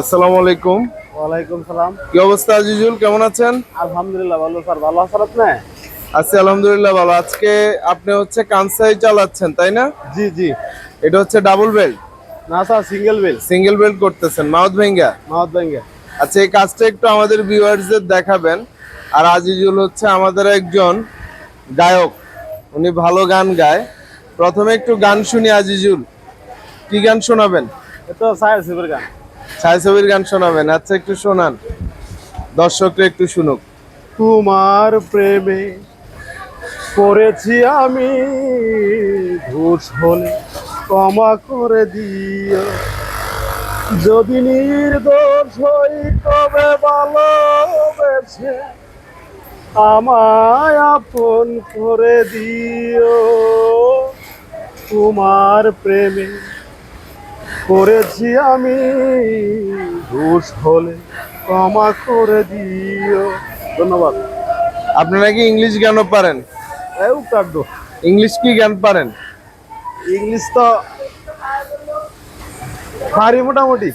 আসসালামু আলাইকুম। ওয়ালাইকুম সালাম। কি অবস্থা আজিজুল? কেমন আছেন? আলহামদুলিল্লাহ ভালো স্যার। ভালো আছেন আপনি? আছি আলহামদুলিল্লাহ ভালো। আজকে আপনি হচ্ছে কানসাই চালাচ্ছেন তাই না? জি জি। এটা হচ্ছে ডাবল বেল্ট না sir single bell single belt করতেছেন মাউথ ভেঙ্গা? মাহত ব্যাঙ্গে আচ্ছা এই কাজটা একটু আমাদের ভিউয়ার্সদের দেখাবেন। আর আজিজুল হচ্ছে আমাদের একজন গায়ক। উনি ভালো গান গায়। প্রথমে একটু গান শুনি আজিজুল। কি গান শোনাবেন? এটা সাহেব গান। ছায়াছবির গান শোনাবেন। আচ্ছা একটু শোনান। দর্শকরা একটু শুনুক। তোমার প্রেমে পড়েছি আমি, ঘুষ হলে ক্ষমা করে দিও। যদি নির্দোষ হই, তবে ভালোবেসে আমায় আপন করে দিও। তোমার প্রেমে করেছি আমি ঘুষ হলে ক্ষমা করে দিও। ধন্যবাদ। আপনারা কি ইংলিশ গানও পারেন? ইংলিশ কি গান পারেন? ইংলিশ তো পারি মোটামুটি।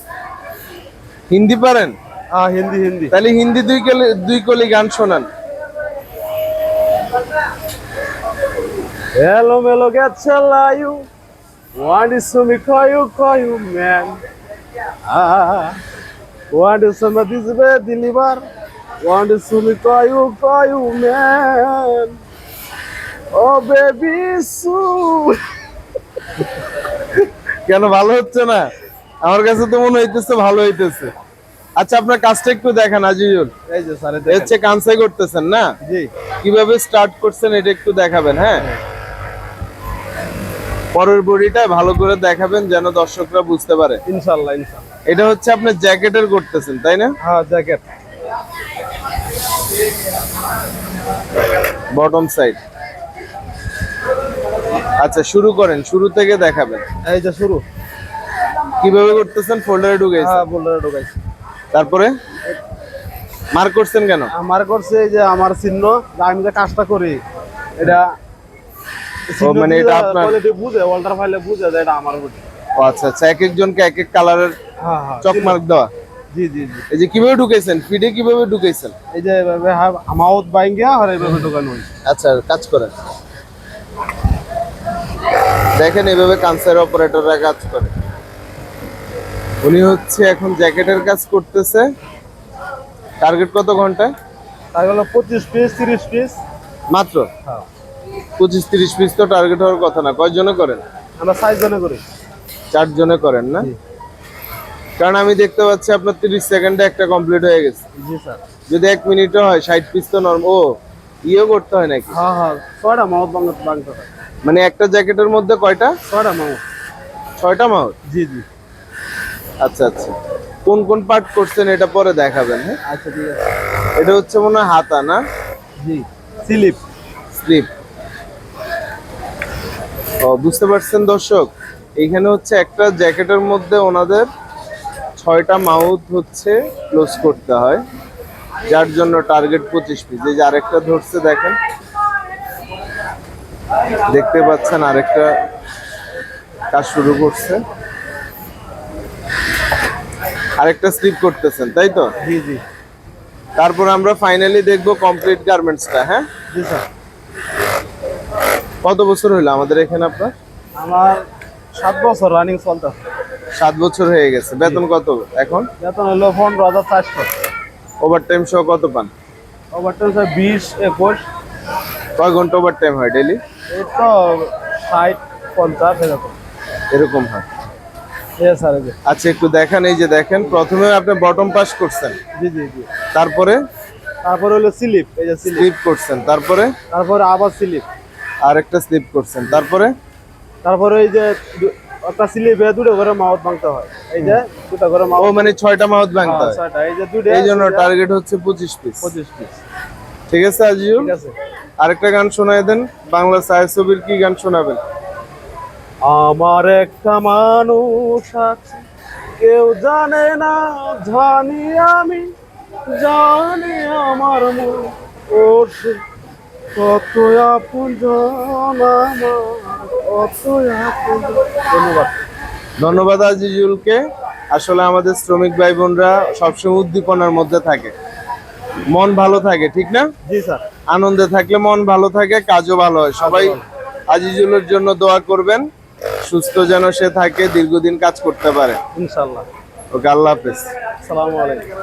হিন্দি পারেন? হ্যাঁ হিন্দি হিন্দি। তাহলে হিন্দি দুই কলি দুই কলি গান শোনান। Hello, Melo, get you. Want is to me call you, call you, man. Ah, want is some of this way deliver. Want is to me call you, call you, man. Oh, baby, soon. কেন ভালো হচ্ছে না আমার কাছে তো মনে হইতেছে ভালো হইতেছে আচ্ছা আপনার কাজটা একটু দেখেন আজিজুল এই যে স্যার হচ্ছে কানসাই করতেছেন না জি কীভাবে স্টার্ট করছেন এটা একটু দেখাবেন হ্যাঁ পরের বডিটা ভালো করে দেখাবেন যেন দর্শকরা বুঝতে পারে। ইনশাল্লাহ ইনশাল্লাহ এটা হচ্ছে আপনি জ্যাকেটের করতেছেন তাই না? হ্যাঁ জ্যাকেট। Bottom side. আচ্ছা শুরু করেন শুরু থেকে দেখাবেন। এই যে শুরু। কীভাবে করতেছেন? ফোল্ডারে ঢুকাইছেন। হ্যাঁ বোল্ডারে ঢোকাইছি। তারপরে? মার্ক করছেন কেন? আমার করছে এই যে আমার চিহ্ন আমি যে কাজটা করি এটা মানে এটা আপনার- কোয়ালিটি বুঝে ওয়াল্টার ফাইলে বুঝে যে এটা আমার বুঝে ও আচ্ছা আচ্ছা এক একজনকে এক এক কালারের হ্যাঁ হ্যাঁ চক মার্ক দেওয়া? জি জি জি। এই যে কীভাবে ঢুকাইছেন ফিডে কীভাবে ঢুকাইছেন এই যে এভাবে মাউথ বাইঙ্গা আর এইভাবে ঢোকানো হয়েছে। আচ্ছা কাজ করেন। দেখেন এভাবে কানসার অপারেটররা কাজ করে। উনি হচ্ছে এখন জ্যাকেটের কাজ করতেছে। টার্গেট কত ঘন্টায়? তাই হলো পঁচিশ পিস তিরিশ পিস মাত্র? হ্যাঁ। পঁচিশ তিরিশ পিস তো টার্গেট হওয়ার কথা না। কয়জনে করেন? আমরা সাইজ জনে করি। চারজনে করেন না? কারণ আমি দেখতে পাচ্ছি আপনার তিরিশ সেকেন্ডে একটা কমপ্লিট হয়ে গেছে। জি স্যার। যদি এক মিনিটও হয় ষাট পিস তো নর্ম ও ইয়েও করতে হয় নাকি? হ্যাঁ হ্যাঁ ছয়টা মাউথ হয় মানে একটা জ্যাকেটের মধ্যে কয়টা? ছয়টা মাউথ। ছয়টা মাউথ? জি জি। আচ্ছা আচ্ছা। কোন কোন পার্ট করছেন এটা পরে দেখাবেন হ্যাঁ? আচ্ছা ঠিক আছে। এটা হচ্ছে মনে হয় হাতা না? জি স্লিপ। স্লিপ। বুঝতে পারছেন দর্শক এইখানে হচ্ছে একটা জ্যাকেটের মধ্যে ওনাদের ছয়টা মাউথ হচ্ছে ক্লোজ করতে হয় যার জন্য টার্গেট পঁচিশ পিস এই যে আরেকটা ধরছে দেখেন। দেখতে পাচ্ছেন আরেকটা কাজ শুরু করছে। আরেকটা স্লিপ করতেছেন তাই তো? জি জি। তারপর আমরা ফাইনালি দেখব কমপ্লিট গার্মেন্টসটা হ্যাঁ? জি স্যার। কত বছর হলো আমাদের এখানে আপনার? আমার সাত বছর রানিং চলতেছে সাত বছর হয়ে গেছে। বেতন কত এখন? বেতন হলো পনেরো হাজার চারশো। ওভার টাইম সহ কত পান? ওভারটাইম স্যার বিশ একুশ। কয় ঘণ্টা ওভার টাইম হয় ডেলি এই তো ষাট পঞ্চাশ এরকম। এরকম হয়। আচ্ছা একটু দেখেন এই যে দেখেন প্রথমে আপনি বটম পাস করছেন। জি জি জি। তারপরে? তারপরে হলো স্লিপ এই যে স্লিপ করছেন। তারপরে? তারপরে আবার স্লিপ আরেকটা স্লিপ করছেন। তারপরে? তারপরে এই যে একটা স্লিপে দুটো করে মাউথ ভাঙতে হয়। এই যে দুটো করে ও মানে ছয়টা মাউথ ভাঙতে হয় ছয়টা। এই যে দুটো এই জন্য টার্গেট হচ্ছে পঁচিশ পিস পঁচিশ পিস ঠিক আছে আজিউল ঠিক আছে। আরেকটা গান শোনায় দেন। বাংলা ছায়াছবির কি গান শোনাবেন? আমার একটা মানুষ আছে কেউ জানে না জানি আমি জানি আমার মন। ও কত আপন কত আপন ধন্যবাদ। ধন্যবাদ আজিজুলকে। আসলে আমাদের শ্রমিক ভাই বোনরা সবসময় উদ্দীপনার মধ্যে থাকে। মন ভালো থাকে ঠিক না? জি স্যার। আনন্দে থাকলে মন ভালো থাকে কাজও ভালো হয়। সবাই আজিজুলের জন্য দোয়া করবেন। সুস্থ যেন সে থাকে দীর্ঘদিন কাজ করতে পারে। ইনশাল্লাহ ওকে আল্লাহ হাফেজ। আসসালামু আলাইকুম।